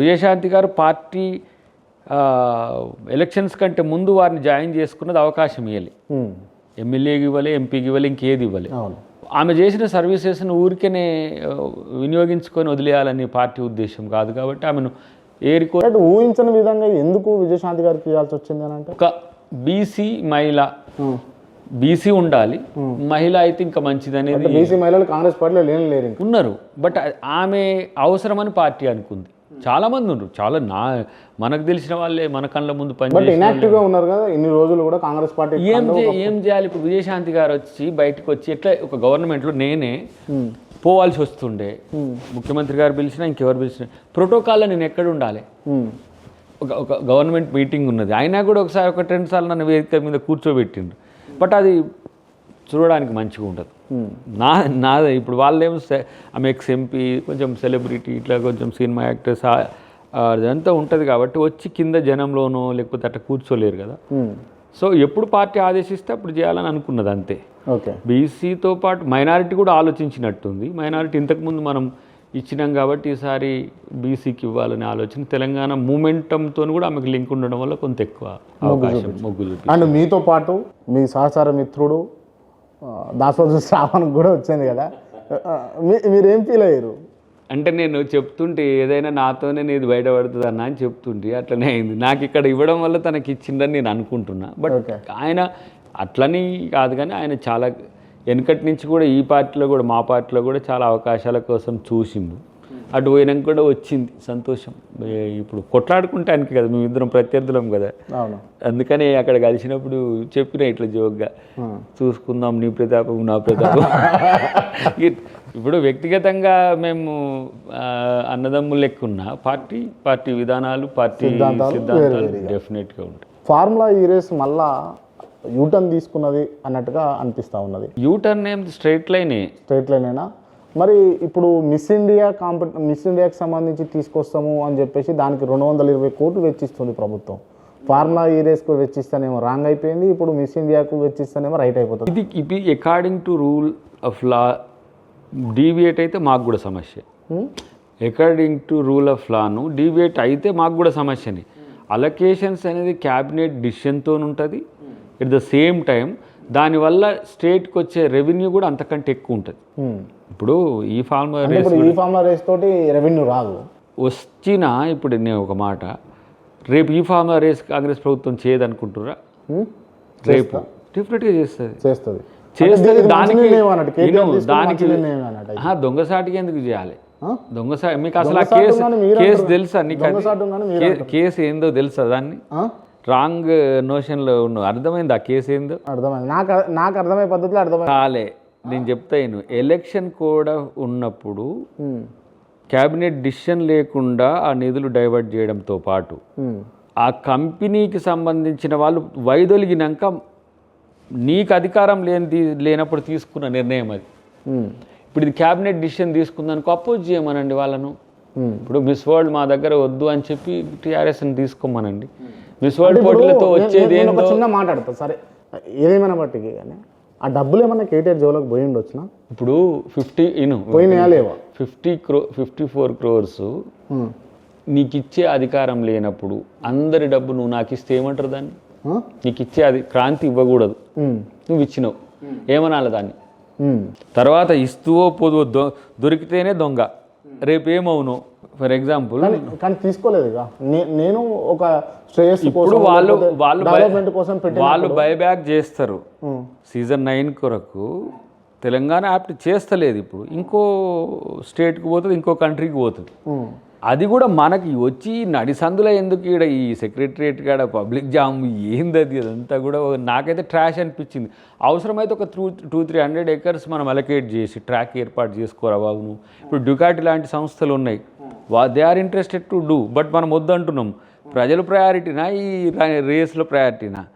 విజయశాంతి గారు party elections కంటే ముందు వారిని జాయిన్ చేసుకున్నది అవకాశం ఇవ్వాలి ఎమ్మెల్యేకి ఇవ్వాలి ఎంపీకి ఇవ్వాలి ఇంకేది ఇవ్వాలి. అవును. ఆమె చేసిన సర్వీసెస్ను ఊరికనే వినియోగించుకొని వదిలేయాలని పార్టీ ఉద్దేశం కాదు కాబట్టి ఆమెను ఏరికో ఊహించని విధంగా ఎందుకు విజయశాంతి గారికి ఇవ్వాల్సి వచ్చింది అని అంటే? ఒక బీసీ మహిళ. బీసీ ఉండాలి. మహిళ అయితే ఇంకా మంచిది అనేది బీసీ మహిళలు కాంగ్రెస్ పార్టీలో లేని లేరు ఉన్నారు. బట్ ఆమె అవసరమని పార్టీ అనుకుంది. చాలా మంది ఉన్నారు. చాలా నా మనకు తెలిసిన వాళ్ళే మన కళ్ళ ముందు బట్ పని ఇనాక్టివ్గా ఉన్నారు కదా ఇన్ని రోజులు కూడా కాంగ్రెస్ పార్టీ ఏం చే- ఏం చేయాలి? ఇప్పుడు విజయశాంతి గారు వచ్చి బయటకు వచ్చి ఎట్లా ఒక గవర్నమెంట్లో నేనే ఉమ్, పోవాల్సి వస్తుండే. ముఖ్యమంత్రి గారు పిలిచినా ఇంకెవరు పిలిచినా ప్రోటోకాల్లో నేను ఎక్కడ ఉండాలి? ఒక ఒక గవర్నమెంట్ మీటింగ్ ఉన్నది. అయినా కూడా ఒకసారి ఒక రెండు సార్లు నన్ను వేదిక మీద కూర్చోబెట్టిండ్రు. బట్ అది చూడడానికి మంచిగా ఉంటుంది ఉమ్, నా నాదే. ఇప్పుడు వాళ్ళేమో సె- ఆమె ఎక్స్ ఎంపీ కొంచెం సెలబ్రిటీ ఇట్లా కొంచెం సినిమా యాక్టర్స్ అదంతా ఉంటుంది కాబట్టి వచ్చి కింద జనంలోనో లేకపోతే అట్లా కూర్చోలేరు కదా. ఉమ్, సో ఎప్పుడు పార్టీ ఆదేశిస్తే అప్పుడు చేయాలని అనుకున్నది అంతే. ఓకే. బీసీతో పాటు మైనారిటీ కూడా ఆలోచించినట్టుంది. మైనారిటీ ఇంతకుముందు మనం ఇచ్చినాం కాబట్టి ఈసారి బీసీకి ఇవ్వాలనే ఆలోచన. తెలంగాణ మూమెంటంతో కూడా ఆమెకు లింక్ ఉండడం వల్ల కొంత ఎక్కువ అవకాశం మొగ్గు అండ్ మీతో పాటు మీ సహచార మిత్రుడు దాసోజు శ్రావణ్ కూడా వచ్చింది కదా. మీరేం ఫీల్ అయ్యారు? అంటే నేను చెప్తుంటే ఏదైనా నాతోనే నీది బయటపడుతుంది అన్న అని చెప్తుంటే అట్లనే అయింది. నాకు ఇక్కడ ఇవ్వడం వల్ల తనకి ఇచ్చిందని నేను అనుకుంటున్నా. బట్ ఆయన అట్లని కాదు కానీ ఆయన చాలా వెనకటి నుంచి కూడా ఈ పార్టీలో కూడా మా పార్టీలో కూడా చాలా అవకాశాల కోసం చూసిండు. అటు పోయినాక కూడా వచ్చింది సంతోషం. ఇప్పుడు కొట్లాడుకుంటే ఆయనకి కదా మేమిద్దరం ప్రత్యర్థులం కదా. అందుకని అక్కడ కలిసినప్పుడు చెప్పిన ఇట్లా జోక్గా చూసుకుందాం నీ ప్రతాపం నా ప్రతాపం. ఇప్పుడు వ్యక్తిగతంగా మేము అన్నదమ్ములు లెక్కున్న పార్టీ పార్టీ విధానాలు పార్టీ సిద్ధాంతాలు సిద్ధాంతాలు డెఫినెట్గా ఉంటాయి. ఫార్ములా ఈ రేస్ మళ్ళా యూటర్న్ తీసుకున్నది అన్నట్టుగా అనిపిస్తూ ఉన్నది. యూటర్న్ ఏం స్ట్రైట్ లైనే. స్ట్రైట్ లైనేనా? మరి ఇప్పుడు మిస్ ఇండియా కాంపిట మిస్ ఇండియాకి సంబంధించి తీసుకొస్తాము అని చెప్పేసి దానికి రెండు వందల ఇరవై కోట్లు వెచ్చిస్తుంది ప్రభుత్వం. ఫార్ములా ఈ రేస్కు వెచ్చిస్తేనేమో రాంగ్ అయిపోయింది. ఇప్పుడు మిస్ ఇండియాకు వెచ్చిస్తేనేమో రైట్ అయిపోతుంది. ఇది ఇది according to rule of law deviate అయితే మాకు కూడా సమస్య? అకార్డింగ్ టు రూల్ ఆఫ్ లాను డీవియేట్ అయితే మాకు కూడా సమస్యని. అలొకేషన్స్ అనేది క్యాబినెట్ డిసిషన్తో ఉంటుంది. ఎట్ ద సేమ్ టైం దానివల్ల స్టేట్కి వచ్చే రెవెన్యూ కూడా అంతకంటే ఎక్కువ ఉంటుంది. హ్మ్. ఇప్పుడు ఈ ఫార్మ్ అంటే ఇప్పుడు ఈ ఫార్ములా రేస్ తోటి రెవెన్యూ రాదు. వచ్చిన ఇప్పుడు నేను ఒక మాట రేపు ఈ ఫార్మ్ రేస్ కాంగ్రెస్ ప్రభుత్వం చేయదనుకుంటురా? రేపు. డెఫినెట్గా చేస్తుంది. చేస్తుంది. చేస్తుంది దానికి దానికి దొంగసాటికి ఎందుకు చేయాలి? దొంగసా మీకు అసలు ఆ కేసు కేసు. తెలుసా నీకు? కేసు ఏందో తెలుసా దాన్ని? రాంగ్ నోషన్లో ఉన్న అర్థమైంది ఆ కేసు ఏందో? అర్థమైంది. నాకు నాకు అర్థమయ్యే పద్ధతిలో అర్థమైంది కాలే నేను చెప్తాను ఎలక్షన్ కూడా ఉన్నప్పుడు. క్యాబినెట్ డిసిషన్ లేకుండా ఆ నిధులు డైవర్ట్ చేయడంతో పాటు. ఆ కంపెనీకి సంబంధించిన వాళ్ళు వైదొలిగినాక నీకు అధికారం లేని లేనప్పుడు తీసుకున్న నిర్ణయం అది. ఇప్పుడు ఇది క్యాబినెట్ డిసిషన్ తీసుకుందానికి అపోజ్ చేయమనండి వాళ్ళను. ఇప్పుడు మిస్ వరల్డ్ మా దగ్గర వద్దు అని చెప్పి టీఆర్ఎస్ని తీసుకోమనండి మిస్ వరల్డ్ పోటీలతో వచ్చేది చిన్న మాట్లాడతా సరే ఏదేమైనా బట్టికి కానీ ఆ డబ్బులు ఏమన్నా కేటీఆర్ జోలోకి పోయి ఉండొచ్చునా ఇప్పుడు ఫిఫ్టీ ఇను పోయినాయా లేవా? Fifty crore fifty four crores. నీకు ఇచ్చే అధికారం లేనప్పుడు అందరి డబ్బు నువ్వు నాకు ఇస్తే ఏమంటారు దాన్ని? నీకు ఇచ్చే అది క్రాంతి ఇవ్వకూడదు. నువ్వు ఇచ్చినావు. ఏమనాలి దాన్ని. తర్వాత ఇస్తువో పొదువో దొ దొరికితేనే దొంగ. రేపు ఏమవును ఫర్ ఎగ్జాంపుల్ కానీ తీసుకోలేదు ఇక. నేను ఒక శ్రేయస్సు ఇప్పుడు వాళ్ళు వాళ్ళు డెవలప్మెంట్ కోసం వాళ్ళు బైబ్యాక్ చేస్తారు. సీజన్ నైన్ కొరకు తెలంగాణ యాప్ట్ చేస్తలేదు ఇప్పుడు. ఇంకో స్టేట్కి పోతుంది ఇంకో కంట్రీకి పోతుంది. అది కూడా మనకి వచ్చి నడిసందులో ఎందుకు ఈడ ఈ సెక్రటరియట్ కాడ పబ్లిక్ జామ్ ఏంది అది? అదంతా కూడా నాకైతే ట్రాష్ అనిపించింది. అవసరమైతే ఒక two two three hundred acres మనం అలొకేట్ చేసి ట్రాక్ ఏర్పాటు చేసుకోరా బాబు నువ్వు ఇప్పుడు డ్యుకాటి లాంటి సంస్థలు ఉన్నాయి. వా they are interested to do but మనం వద్దంటున్నాం. ప్రజలు ప్రయారిటీనా ఈ రేస్లో ప్రయారిటీనా